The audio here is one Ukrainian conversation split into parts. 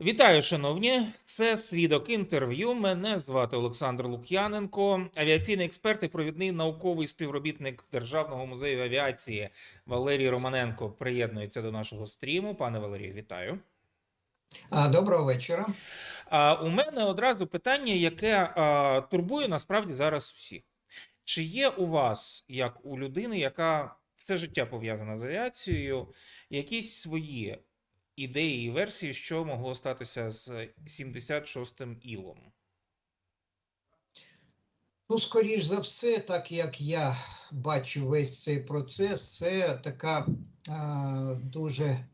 Вітаю, шановні. Це свідок інтерв'ю. Мене звати Олександр Лук'яненко, авіаційний експерт і провідний науковий співробітник Державного музею авіації Валерій Романенко приєднується до нашого стріму. Пане Валерію, вітаю. Доброго вечора. У мене одразу питання, яке турбує насправді зараз усіх. Чи є у вас, як у людини, яка все життя пов'язана з авіацією, якісь свої ідеї і версії, що могло статися з 76-м ілом? Ну, скоріш за все, так як я бачу весь цей процес, це така а, дуже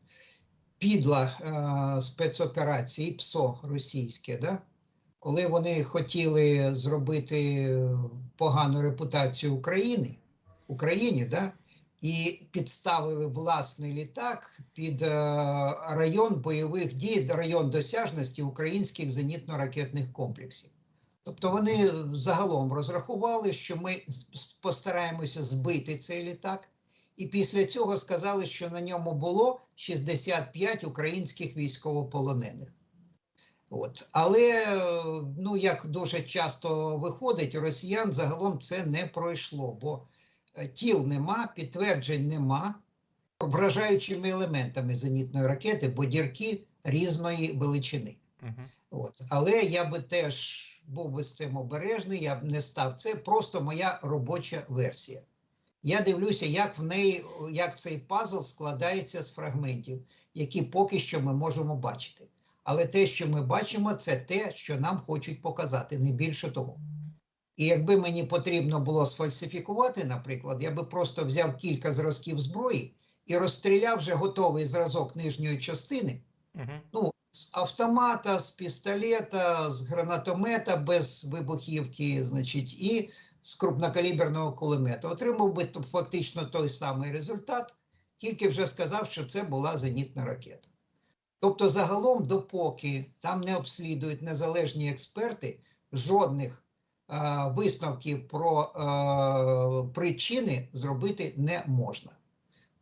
підла а, спецоперація, ПСО російське, да? коли вони хотіли зробити погану репутацію України, Україні, да? І підставили власний літак під е, район бойових дій, район досяжності українських зенітно-ракетних комплексів. Тобто вони загалом розрахували, що ми постараємося збити цей літак, і після цього сказали, що на ньому було 65 українських військовополонених. От. Але, е, ну, як дуже часто виходить, у росіян загалом це не пройшло, бо тіл нема, підтверджень нема, вражаючими елементами зенітної ракети, бо дірки різної величини. Угу. От. Але я би теж був би з цим обережний, я б не став. Це просто моя робоча версія. Я дивлюся, як в неї, як цей пазл складається з фрагментів, які поки що ми можемо бачити. Але те, що ми бачимо, це те, що нам хочуть показати, не більше того. І якби мені потрібно було сфальсифікувати, наприклад, я би просто взяв кілька зразків зброї і розстріляв вже готовий зразок нижньої частини Угу. ну, з автомата, з пістолета, з гранатомета без вибухівки, значить, і з крупнокаліберного кулемета. Отримав би то- фактично той самий результат, тільки вже сказав, що це була зенітна ракета. Тобто, загалом, допоки там не обслідують незалежні експерти, жодних висновків про е, причини зробити не можна.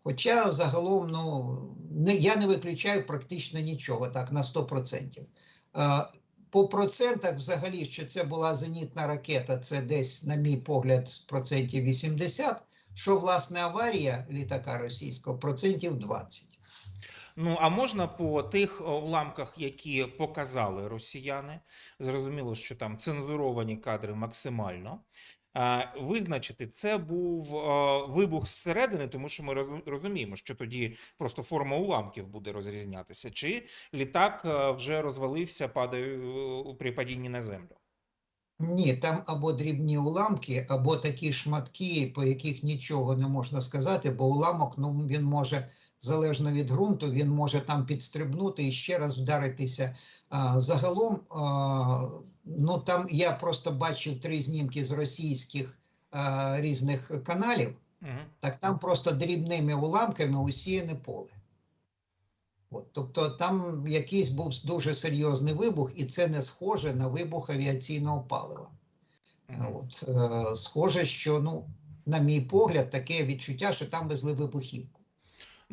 Хоча загалом, ну я не виключаю практично нічого так на 100%. Е, По процентах, взагалі, що це була зенітна ракета, це десь, на мій погляд, процентів 80, що власне аварія літака російського процентів 20. Ну, а можна по тих уламках, які показали росіяни, зрозуміло, що там цензуровані кадри максимально. Визначити, це був е, вибух зсередини, тому що ми розуміємо, що тоді просто форма уламків буде розрізнятися, чи літак е, вже розвалився падає, е, при падінні на землю. Ні, там або дрібні уламки, або такі шматки, по яких нічого не можна сказати, бо уламок ну, він може, залежно від ґрунту, він може там підстрибнути і ще раз вдаритися. Загалом, ну там я просто бачив три знімки з російських різних каналів, Угу. так там просто дрібними уламками усіяне поле. От, тобто там якийсь був дуже серйозний вибух, і це не схоже на вибух авіаційного палива. От, е, схоже, що, ну, на мій погляд, таке відчуття, що там везли вибухівку.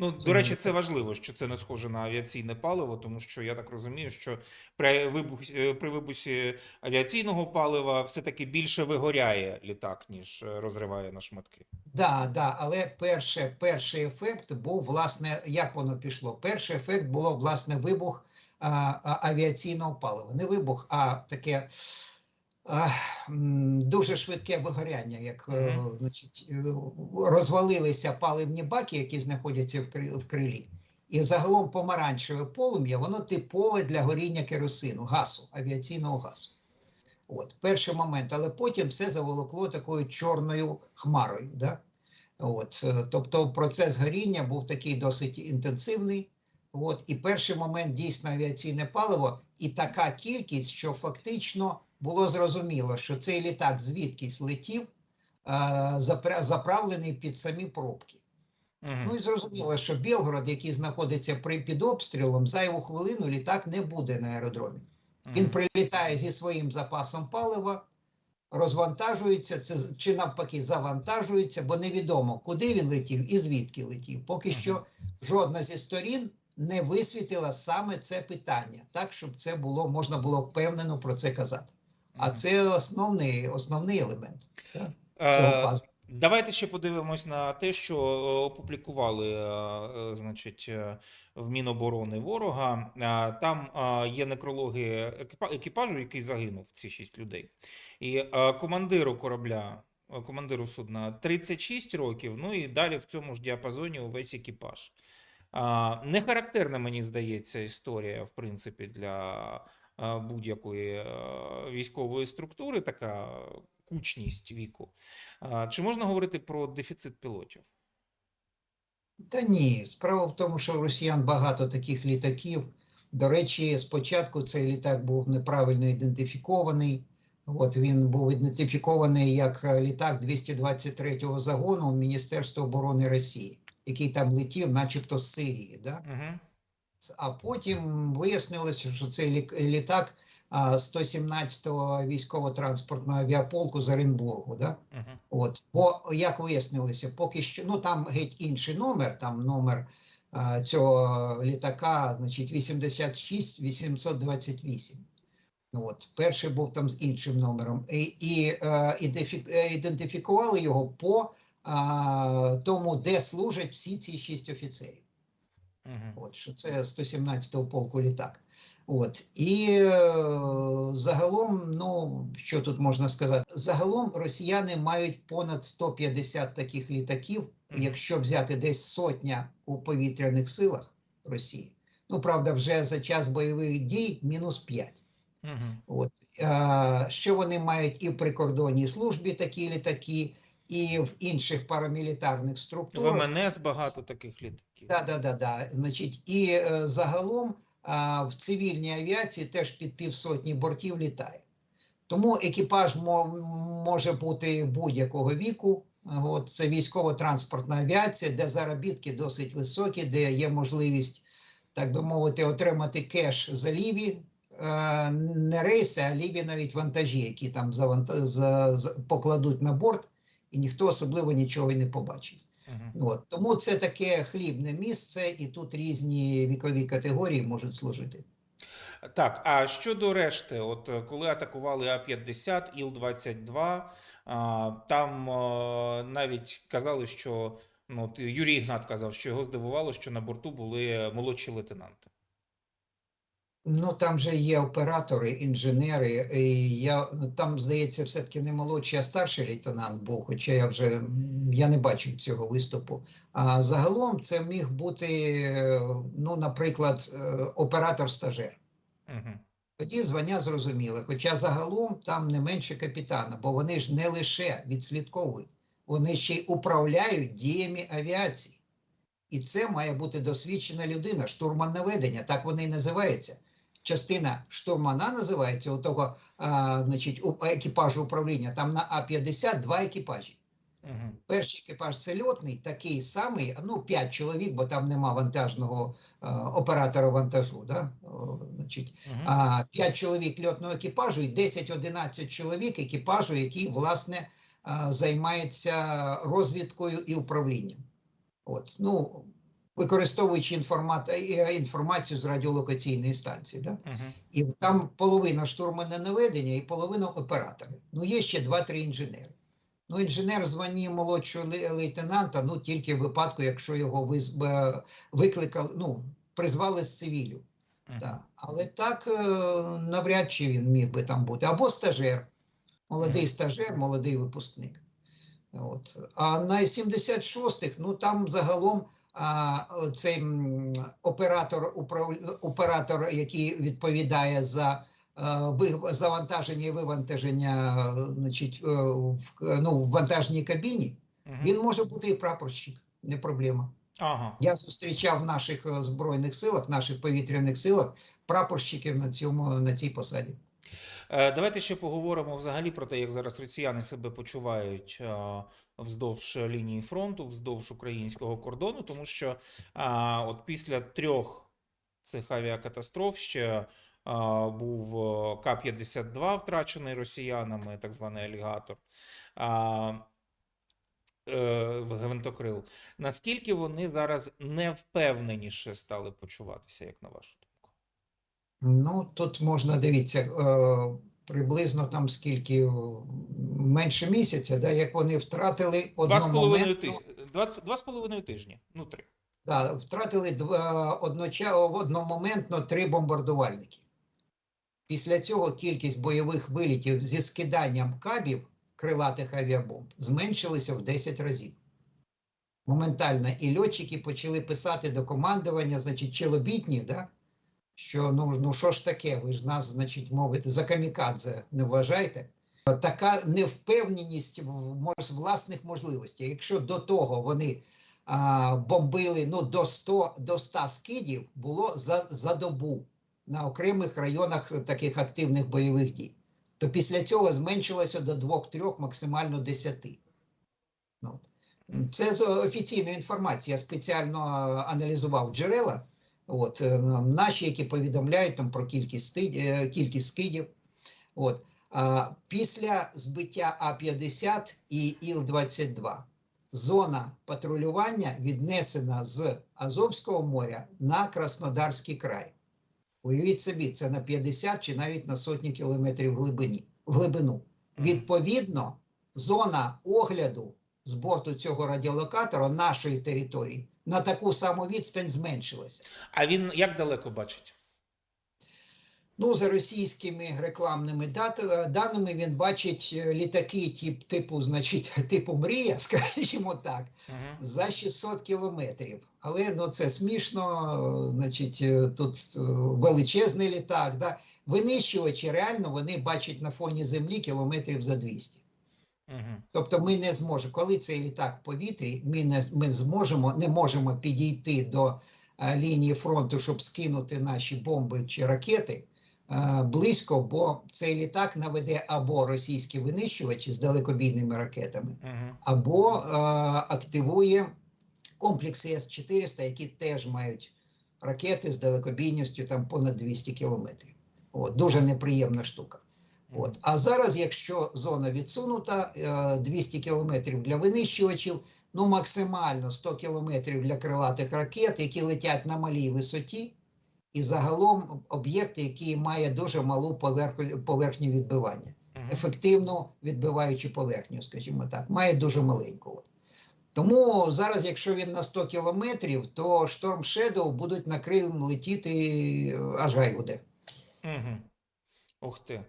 Ну, Це до речі, це важливо, що це не схоже на авіаційне паливо, тому що я так розумію, що при вибухі, е, при вибусі авіаційного палива все-таки більше вигоряє літак, ніж е, розриває на шматки. Да, да, але перше, перший ефект був, власне, як воно пішло? Перший ефект було, власне, вибух а, а, авіаційного палива. Не вибух, а таке дуже швидке вигоряння, як Мгм. значить, е, розвалилися паливні баки, які знаходяться в, крилі. І загалом помаранчеве полум'я, воно типове для горіння керосину, газу, авіаційного газу. От, перший момент, але потім все заволокло такою чорною хмарою. Да? От, е, тобто процес горіння був такий досить інтенсивний. От, і перший момент дійсно авіаційне паливо, і така кількість, що фактично було зрозуміло, що цей літак звідкись летів, заправлений під самі пробки. Ну Угу. і зрозуміло, що Білгород, який знаходиться при під обстрілом, зайву хвилину літак не буде на аеродромі. Він прилітає зі своїм запасом палива, розвантажується, це чи навпаки завантажується, бо невідомо, куди він летів і звідки летів. Поки Мгм. що жодна зі сторін не висвітила саме це питання, так щоб це було можна було впевнено про це казати. А це основний, основний елемент так, Е, цього пазлу. Давайте ще подивимось на те, що е, опублікували, е, значить, в Міноборони ворога. Там є некрологи екіпажу, який загинув, ці шість людей. І командиру корабля, командиру судна 36 років, ну і далі в цьому ж діапазоні увесь екіпаж. Не характерна, мені здається, історія, в принципі, для будь-якої е, військової структури, така кучність віку. Чи можна говорити про дефіцит пілотів? Та ні, справа в тому, що у росіян багато таких літаків. До речі, спочатку цей літак був неправильно ідентифікований. От він був ідентифікований як е, літак 223-го загону Міністерства оборони Росії, який там летів, начебто з Сирії. Да? Угу. А потім вияснилося, що цей літак 117-го військово-транспортного авіаполку з Оренбургу. Да? Угу. От, бо як вияснилося, поки що ну там геть інший номер, там номер а, цього літака, значить 86 828. Ну, От, перший був там з іншим номером. І, і е, е, ідентифікували його по а, тому, де служать всі ці шість офіцерів. Угу. От, що це 117-го полку літак. От. І е, загалом, ну що тут можна сказати? Загалом росіяни мають понад 150 таких літаків, якщо взяти десь сотня у повітряних силах Росії. Ну, правда, вже за час бойових дій мінус 5. Угу. От. А, що вони мають і в прикордонній службі такі літаки, і в інших парамілітарних В структурах. МНС багато таких літаків. Да, да, да, да. Значить, і е, загалом а, в цивільній авіації теж під півсотні бортів літає. Тому екіпаж може бути будь-якого віку. От, це військово-транспортна авіація, де заробітки досить високі, де є можливість, так би мовити, отримати кеш за ліві. Е, Не рейси, а ліві навіть вантажі, які там покладуть на борт, і ніхто особливо нічого й не побачить. Угу. От, тому це таке хлібне місце, і тут різні вікові категорії можуть служити. Так, а щодо решти, от коли атакували А-50, Іл-22, а, там навіть казали, що ну, от Юрій Ігнат казав, що його здивувало, що на борту були молодші лейтенанти. Ну там же є оператори, інженери. І я там здається, все-таки не молодший, а старший лейтенант був. Хоча я вже я не бачив цього виступу. А загалом це міг бути, е, ну, наприклад, е, оператор-стажер. Угу. Тоді звання зрозуміле. Хоча загалом там не менше капітана, бо вони ж не лише відслідковують, вони ще й управляють діями авіації. І це має бути досвідчена людина, штурман наведення, так вони і називаються. Частина штурмана називається у того, а, значить, у екіпажу управління. Там на А-50 два екіпажі. Угу. Перший екіпаж це льотний, такий самий, ну 5 чоловік, бо там нема вантажного е, оператора вантажу. Да? О, значить, Угу. а 5 чоловік льотного екіпажу і 10-11 чоловік екіпажу, який власне а, займається розвідкою і управлінням. От, ну, використовуючи е, інформацію з радіолокаційної станції. Да? Угу. І там половина штурмана наведення і половина оператори. Ну, є ще 2-3 інженери. Ну, інженер в званні молодшого лейтенанта, ну тільки в випадку, якщо його виз... викликали, ну, призвали з цивілю. Да. Але так е, навряд чи він міг би там бути. Або стажер, молодий стажер, молодий випускник. От. А на 76-х, ну там загалом цей оператор, оператор, який відповідає за е, завантаження і вивантаження значить, е, в, ну, в вантажній кабіні, він може бути і прапорщик, не проблема. Ага. Я зустрічав в наших е, збройних силах, наших повітряних силах прапорщиків на цьому на цій посаді. Е, Давайте ще поговоримо взагалі про те, як зараз росіяни себе почувають е, вздовж лінії фронту, вздовж українського кордону, тому що а, от після трьох цих авіакатастроф ще був е, К-52 втрачений росіянами, так званий алігатор. Е, гвинтокрил, наскільки вони зараз невпевненіше стали почуватися, як на вашу думку? Ну, тут можна дивіться, е, приблизно там скільки е, менше місяця, да, як вони втратили одномоментно. Два, з половиною тижні. Ну, три. да, втратили два, одноча, одномоментно три бомбардувальники. Після цього кількість бойових вилітів зі скиданням кабів крилатих авіабомб зменшилися в 10 разів. Моментально і льотчики почали писати до командування, значить, челобітні, да, що ну, ну що ж таке, ви ж нас, значить, мовите, за камікадзе не вважаєте. Така невпевненість в власних можливостей. Якщо до того вони а, бомбили ну, до 100, до 100 скидів, було за, за добу на окремих районах таких активних бойових дій, то після цього зменшилося до 2-3, максимально 10. Ну, це з офіційної інформації. Я спеціально аналізував джерела. От, е, наші, які повідомляють там про кількість, е, кількість скидів. От. А, після збиття А-50 і Іл-22 зона патрулювання віднесена з Азовського моря на Краснодарський край. Уявіть собі, це на 50 чи навіть на сотні кілометрів глибині, в глибину. Відповідно, зона огляду з борту цього радіолокатора нашої території на таку саму відстань зменшилася. А він як далеко бачить? Ну, за російськими рекламними даними він бачить е, літаки тип, типу, значить, типу Мрія, скажімо так, Угу. за 600 кілометрів. Але ну, це смішно, е, значить, е, тут величезний літак. Да? Винищувачі реально вони бачать на фоні землі кілометрів за 200. Угу. Тобто ми не зможемо, коли цей літак в повітрі, ми не ми зможемо, не можемо підійти до е, лінії фронту, щоб скинути наші бомби чи ракети е, близько, бо цей літак наведе або російські винищувачі з далекобійними ракетами, Угу. або е, активує комплекси С-400, які теж мають ракети з далекобійністю там понад 200 кілометрів. От, дуже неприємна штука. От. А зараз, якщо зона відсунута, е, 200 кілометрів для винищувачів, ну максимально 100 кілометрів для крилатих ракет, які летять на малій висоті, і загалом об'єкти, які має дуже малу поверхню, поверхню відбивання, ефективну відбиваючу поверхню, скажімо так, має дуже маленьку. Тому зараз, якщо він на 100 кілометрів, то шторм Shadow будуть на Крим летіти е, аж гай буде. Угу. Ух ти.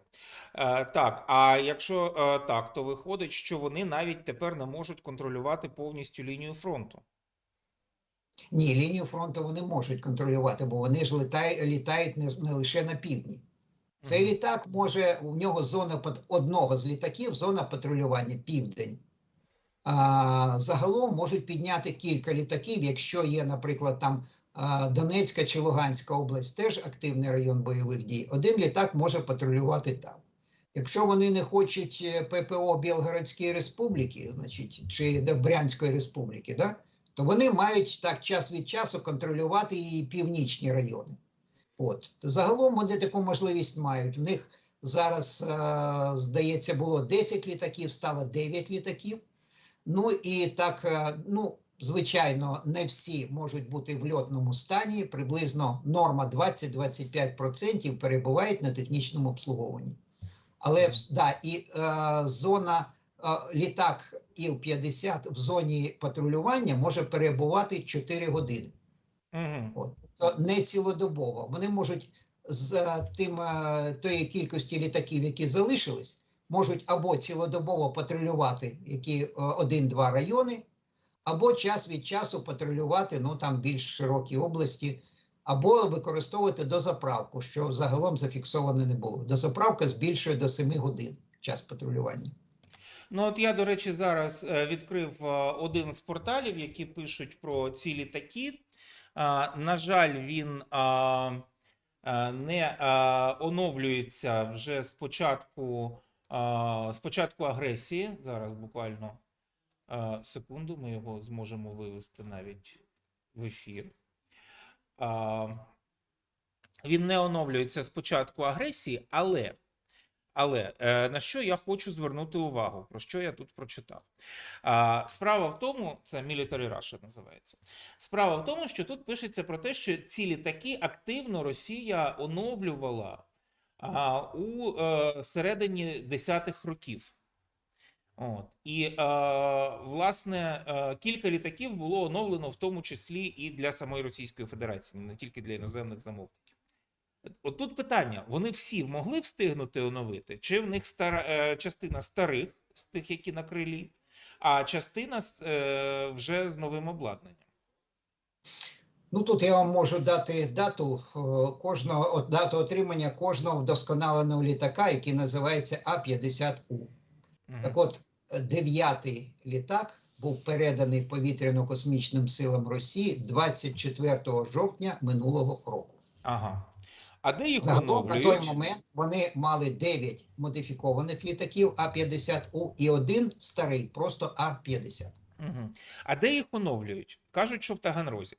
Е, так, а якщо е, так, то виходить, що вони навіть тепер не можуть контролювати повністю лінію фронту. Ні, лінію фронту вони можуть контролювати, бо вони ж літають, літають не, не лише на півдні. Цей літак може, у нього зона одного з літаків, зона патрулювання південь. А, загалом можуть підняти кілька літаків, якщо є, наприклад, там Донецька чи Луганська область, теж активний район бойових дій. Один літак може патрулювати там. Якщо вони не хочуть е, ППО Білгородської республіки, значить, чи Брянської республіки, да? то вони мають так час від часу контролювати і північні райони. От загалом вони таку можливість мають. В них зараз, е, здається, було 10 літаків, стало 9 літаків. Ну і так, е, ну, звичайно, не всі можуть бути в льотному стані. Приблизно норма 20-25% перебувають на технічному обслуговуванні. Але да, і е, зона е, літак Іл-50 в зоні патрулювання може перебувати 4 години. Угу. От, то не цілодобово. Вони можуть з е, тим е, тої кількості літаків, які залишились, можуть або цілодобово патрулювати які е, один-два райони, або час від часу патрулювати ну там більш широкі області, або використовувати дозаправку, що загалом зафіксовано не було. Дозаправка збільшує до 7 годин час патрулювання. Ну, от я, до речі, зараз е, відкрив е, один з порталів, які пишуть про ці літаки. На жаль, він не оновлюється вже з початку, з початку агресії. Зараз буквально секунду, ми його зможемо вивести навіть в ефір. Він не оновлюється з початку агресії, але Але е, на що я хочу звернути увагу, про що я тут прочитав? Справа в тому, це Military Russia називається. Справа в тому, що тут пишеться про те, що ці літаки активно Росія оновлювала у е, середині десятих років. От. І, е, власне, е, кілька літаків було оновлено в тому числі і для самої Російської Федерації, не тільки для іноземних замовників. От тут питання: вони всі могли встигнути оновити, чи в них стара, е, частина старих, з тих, які на крилі, а частина е, вже з новим обладнанням. Ну тут я вам можу дати дату е, кожного дату отримання кожного вдосконаленого літака, який називається А-50У. Мгм. Так от, дев'ятий літак був переданий повітряно-космічним силам Росії 24 жовтня минулого року. Ага. А де їх Загалом на той момент вони мали 9 модифікованих літаків А-50У і один старий, просто А-50. Мгм. А де їх оновлюють? Кажуть, що в Таганрозі.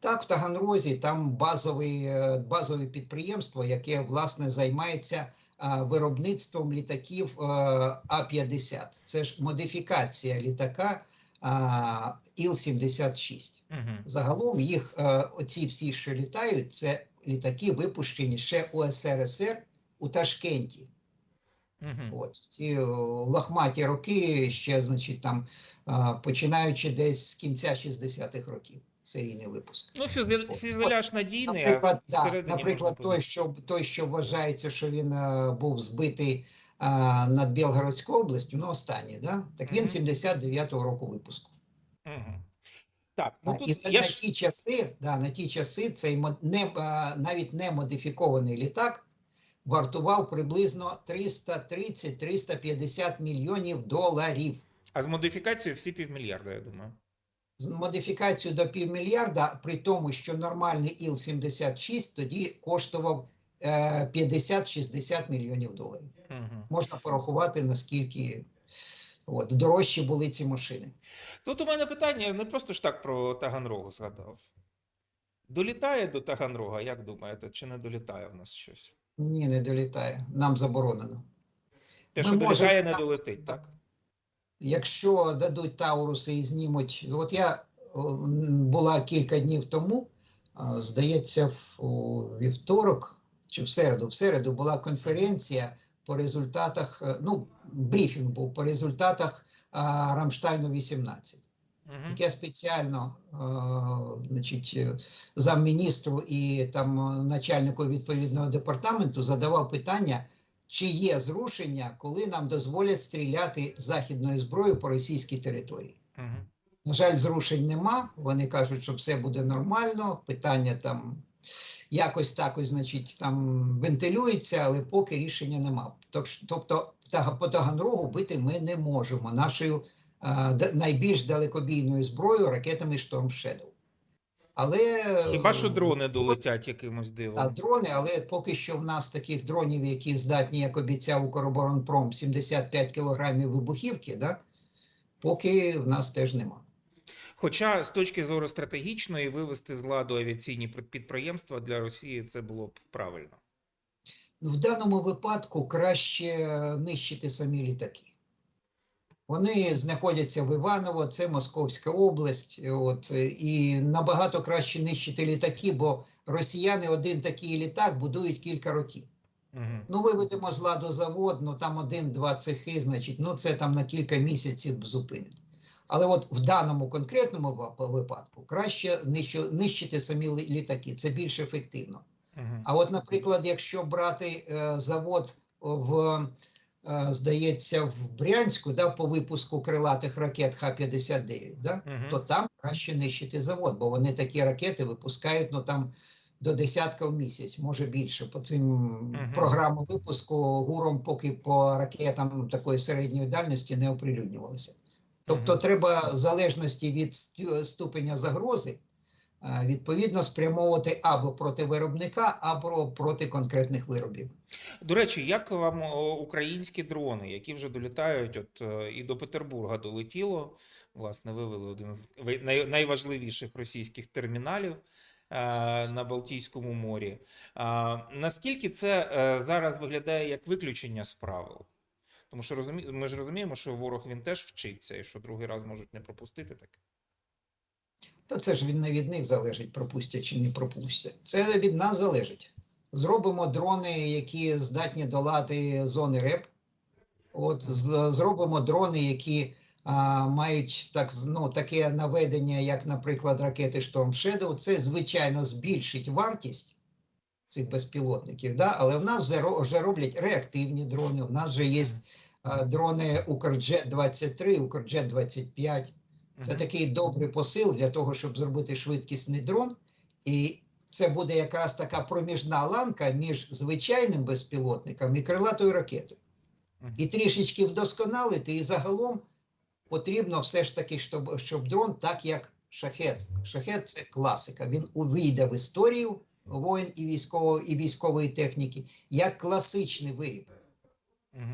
Так, в Таганрозі там базовий, е, базове підприємство, яке власне займається виробництвом літаків е, А-50. Це ж модифікація літака а, Іл-76. Угу. Загалом їх е, оці всі, що літають, це літаки, випущені ще у СРСР у Ташкенті. Угу. От в ці лохматі роки, ще, значить, там починаючи десь з кінця 60-х років, серійний випуск. Ну, фюзеля- фюзеляж надійний, а Наприклад, да, наприклад, той, що той, що вважається, що він е, був збитий е, над Білгородською областю, ну останній, да? так він Мгм. 79-го року випуску. Угу. Так, ну А, тут і це я на ті часи, да, на ті часи цей не, е, навіть не модифікований літак вартував приблизно 330-350 мільйонів доларів. А з модифікацією всі півмільярда, я думаю. З модифікацією до півмільярда, при тому, що нормальний Іл-76 тоді коштував е, 50-60 мільйонів доларів. Угу. Можна порахувати, наскільки от, дорожчі були ці машини. Тут у мене питання не просто ж так про Таганрогу згадав. Долітає до Таганрога, як думаєте, чи не долітає в нас щось? Ні, не долітає. Нам заборонено. Те, Ми що можемо долітає, не так- долетить, так? Якщо дадуть Тауруси і знімуть, от я була кілька днів тому, здається, в у вівторок чи в середу, в середу була конференція по результатах, е, ну, брифінг був по результатах а, Рамштайну 18. Угу. Так я спеціально е, значить, е, замміністру і там начальнику відповідного департаменту задавав питання, чи є зрушення, коли нам дозволять стріляти західною зброєю по російській території. Угу. На жаль, зрушень нема. Вони кажуть, що все буде нормально. Питання там якось так, значить, там вентилюється, але поки рішення нема. Тобто, по Таганрогу бити ми не можемо нашою е, д- найбільш далекобійною зброєю ракетами Storm Shadow. Але Хіба що е, дрони долетять якимось дивом? дрони, але поки що в нас таких дронів, які здатні, як обіцяв Укроборонпром, 75 кілограмів вибухівки, да? поки в нас теж нема. Хоча з точки зору стратегічної вивести з ладу авіаційні під- підприємства для Росії це було б правильно. Ну, В даному випадку краще нищити самі літаки. Вони знаходяться в Іваново, це Московська область. От, і набагато краще нищити літаки, бо росіяни один такий літак будують кілька років. Угу. Ну, виведемо з ладу завод, ну там один-два цехи, значить, ну це там на кілька місяців зупинить. Але от в даному конкретному випадку краще нищити самі літаки, це більш ефективно. Угу. А от, наприклад, якщо брати е, завод в, е, здається, в Брянську, да, по випуску крилатих ракет Х-59, да, Мгм. то там краще нищити завод, бо вони такі ракети випускають ну, там, до десятка в місяць, може більше. По цим програмам випуску гуром поки по ракетам такої середньої дальності не оприлюднювалися. Тобто Мгм. треба в залежності від ступеня загрози е, відповідно спрямовувати або проти виробника, або проти конкретних виробів. До речі, як вам українські дрони, які вже долітають, от е, і до Петербурга долетіло, власне, вивели один з найважливіших російських терміналів. на Балтійському морі. Наскільки це е, зараз виглядає як виключення з правил? Тому що ми ж розуміємо, що ворог він теж вчиться, і що другий раз можуть не пропустити таке. Та це ж від не від них залежить, пропустять чи не пропустять. Це від нас залежить. Зробимо дрони, які здатні долати зони РЕП. От зробимо дрони, які а, мають так, ну, таке наведення, як, наприклад, ракети Storm Shadow. Це звичайно збільшить вартість цих безпілотників. Да? Але в нас вже, вже роблять реактивні дрони. В нас вже є а, дрони Укрджет 23, Укрджет 25. Це такий добрий посил для того, щоб зробити швидкісний дрон. І це буде якраз така проміжна ланка між звичайним безпілотником і крилатою ракетою. І трішечки вдосконалити, і загалом потрібно все ж таки, щоб, щоб дрон, так як шахет. Шахет це класика. Він увійде в історію воїн і військової, і військової техніки як класичний виріб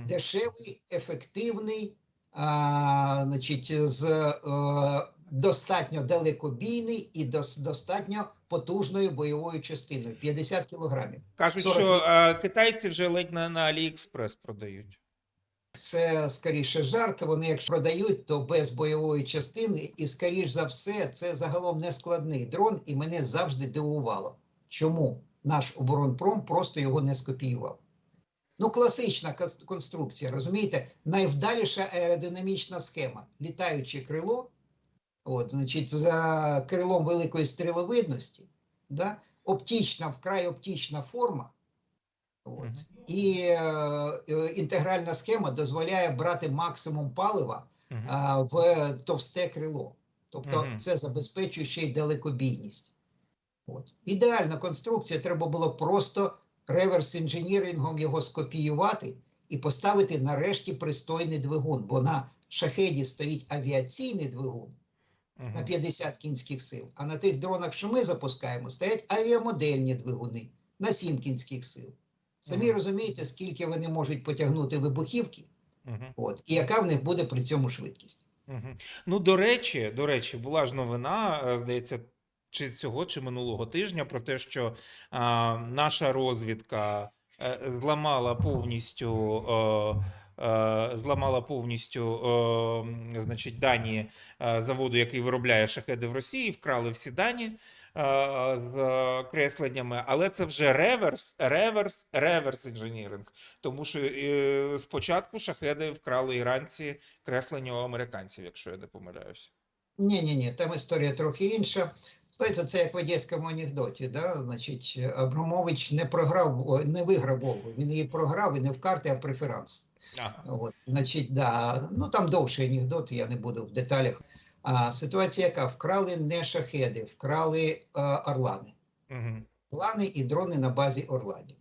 дешевий, ефективний, а, значить, з е, достатньо далекобійний і дос, достатньо потужною бойовою частиною 50 кілограмів. Кажуть, що 48. е, китайці вже ледь на, на AliExpress продають. Це скоріше жарт. Вони якщо продають, то без бойової частини, і скоріш за все, це загалом не складний дрон, і мене завжди дивувало, чому наш оборонпром просто його не скопіював. Ну, класична конструкція, розумієте, найвдаліша аеродинамічна схема. Літаюче крило, от, значить, за крилом великої стріловидності, да? оптична, вкрай оптична форма. От. І е, е, інтегральна схема дозволяє брати максимум палива а, в товсте крило. Тобто це забезпечує ще й далекобійність. От. Ідеальна конструкція, треба було просто реверс інженірингом його скопіювати і поставити нарешті пристойний двигун, бо на шахеді стоїть авіаційний двигун на 50 кінських сил, а на тих дронах, що ми запускаємо, стоять авіамодельні двигуни на 7 кінських сил. Самі Мгм. розумієте, скільки вони можуть потягнути вибухівки, Мгм. от, і яка в них буде при цьому швидкість. Мгм. Ну, до речі, до речі, була ж новина, е, здається, чи цього, чи минулого тижня про те, що а, наша розвідка е, зламала повністю. е, е, Зламала повністю значить, дані е, заводу, який виробляє шахеди в Росії, вкрали всі дані з кресленнями, але це вже реверс, реверс, реверс інженіринг. Тому що спочатку шахеди вкрали іранці креслення у американців, якщо я не помиляюся. Ні, ні, ні, там історія трохи інша. Знаєте, це як в одеському анекдоті. Да? Значить, Абрамович не програв, не виграв Волгу. Він її програв і не в карти, а преферанс. Ага. От, значить, да, ну там довший анекдот, я не буду в деталях. А ситуація яка? Вкрали не шахеди, вкрали а, орлани. Угу. Орлани і дрони на базі Орладів.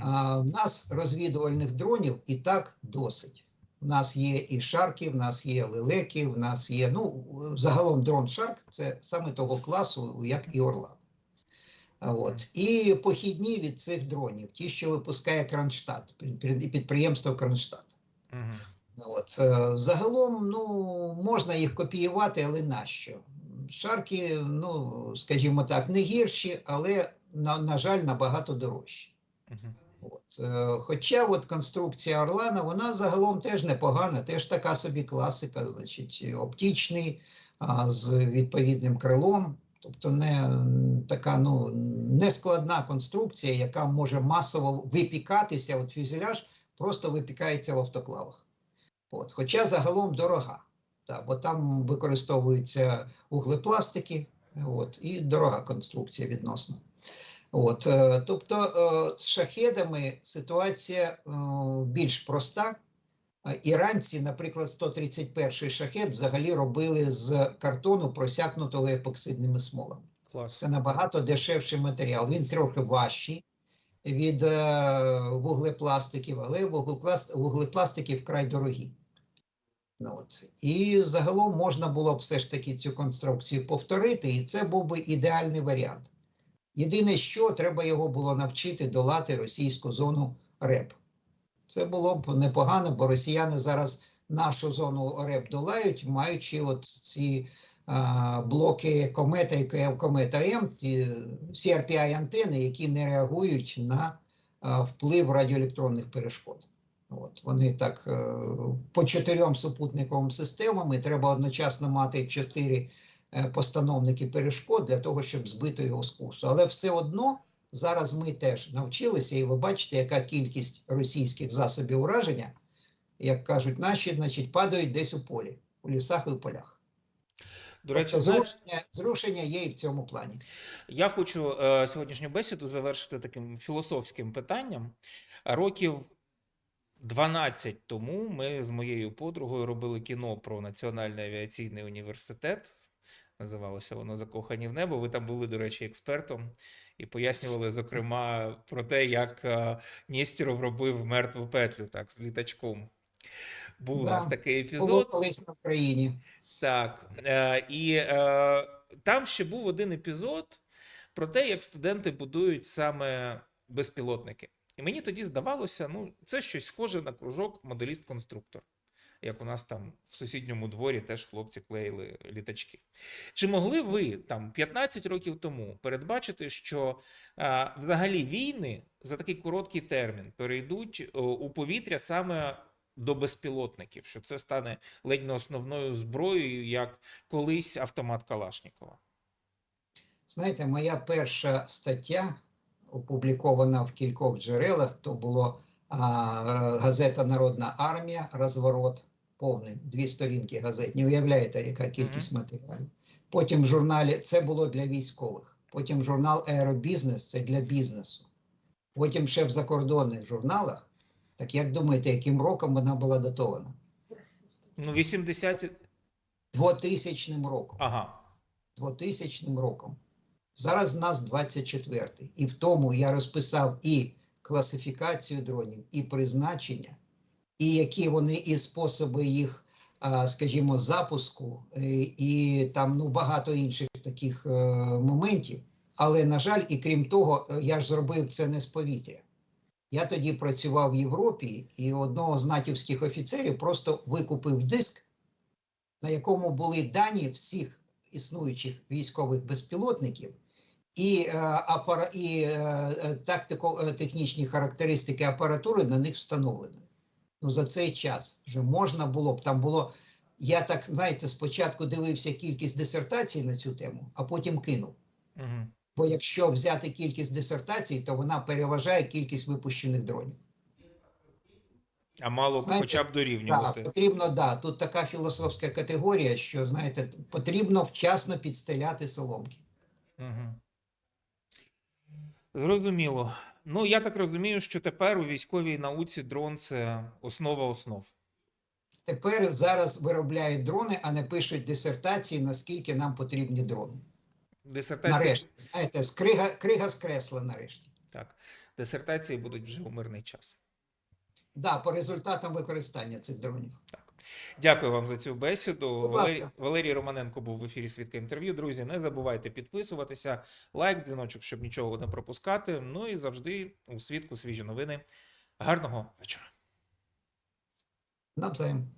А, в нас розвідувальних дронів і так досить. У нас є і шарки, в нас є лелеки, в нас є. Ну, загалом дрон Шарк це саме того класу, як і Орлан. От. І похідні від цих дронів, ті, що випускає Кронштадт, підприємство Кронштадт. Угу. От. е, Загалом ну, можна їх копіювати, але нащо? Шарки, ну, скажімо так, не гірші, але, на, на жаль, набагато дорожчі. Угу. От. Е, Хоча от конструкція Орлана, вона загалом теж непогана, теж така собі класика, значить, оптичний, а, з відповідним крилом. Тобто не така ну, нескладна конструкція, яка може масово випікатися, от фюзеляж просто випікається в автоклавах. От. Хоча загалом дорога, та, бо там використовуються углепластики, от, і дорога конструкція відносно. От, е, тобто е, з шахедами ситуація е, більш проста. Іранці, наприклад, 131-й шахет взагалі робили з картону, просякнутого епоксидними смолами. Клас. Це набагато дешевший матеріал. Він трохи важчий від вуглепластиків, але вуглепластики вкрай дорогі. Ну, от. І загалом можна було б все ж таки цю конструкцію повторити, і це був би ідеальний варіант. Єдине, що треба його було навчити долати російську зону РЕП. Це було б непогано, бо росіяни зараз нашу зону РЕП долають, маючи от ці а, блоки комета і комета М, CRPI антени, які не реагують на а, вплив радіоелектронних перешкод. От вони так е, по чотирьом супутниковим системам і треба одночасно мати чотири постановники перешкод для того, щоб збити його з курсу. Але все одно зараз ми теж навчилися, і ви бачите, яка кількість російських засобів ураження, як кажуть наші, значить, падають десь у полі, у лісах і у полях. До речі, тобто зрушення, зрушення є і в цьому плані. Я хочу е, сьогоднішню бесіду завершити таким філософським питанням. Років 12 тому ми з моєю подругою робили кіно про Національний авіаційний університет. Називалося воно Закохані в небо. Ви там були, до речі, експертом і пояснювали, зокрема, про те, як е, Нєстєров робив мертву петлю так, з літачком. Був у нас Да, такий Було епізод. колись на Україні. Так, е, і е, там ще був один епізод про те, як студенти будують саме безпілотники. І мені тоді здавалося, ну, це щось схоже на кружок моделіст-конструктор, як у нас там в сусідньому дворі теж хлопці клеїли літачки. Чи могли ви там 15 років тому передбачити, що е, взагалі війни за такий короткий термін перейдуть у повітря саме до безпілотників, що це стане ледь не основною зброєю, як колись автомат Калашнікова. Знаєте, моя перша стаття, опублікована в кількох джерелах, то було а, газета Народна армія, розворот, повний, дві сторінки газет. Не уявляєте, яка кількість матеріалів. Потім в журналі це було для військових. Потім журнал Аеробізнес це для бізнесу. Потім ще в закордонних журналах. Так як думаєте, яким роком вона була датована? Ну, 80... 2000 роком. Ага. 2000 роком. Зараз в нас 24-й. І в тому я розписав і класифікацію дронів, і призначення, і які вони і способи їх, скажімо, запуску, е, і там ну, багато інших таких е, моментів. Але, на жаль, і крім того, е, я ж зробив це не з повітря. Я тоді працював в Європі, і одного з натівських офіцерів просто викупив диск, на якому були дані всіх існуючих військових безпілотників, і, апара, і тактико-технічні характеристики апаратури на них встановлені. Ну, за цей час вже можна було б там було. Я так, знаєте, спочатку дивився кількість дисертацій на цю тему, а потім кинув. Угу. Бо якщо взяти кількість дисертацій, то вона переважає кількість випущених дронів. А мало Знаєте, хоча б Так, дорівнювати. потрібно, да. Тут така філософська категорія, що знаєте, потрібно вчасно підстеляти соломки. Угу. Зрозуміло. Ну, я так розумію, що тепер у військовій науці дрон це основа основ. Тепер зараз виробляють дрони, а не пишуть дисертації, наскільки нам потрібні дрони. Дисертації, Нарешті, знаєте, з крига, крига скресла нарешті. так, дисертації будуть вже у мирний час. Да, по результатам використання цих дронів. Так. Дякую вам за цю бесіду. Валерій. Валерій Романенко був в ефірі Свідка інтерв'ю. Друзі, не забувайте підписуватися, лайк, дзвіночок, щоб нічого не пропускати. Ну і завжди у свідку свіжі новини. Гарного вечора. Навзаєм.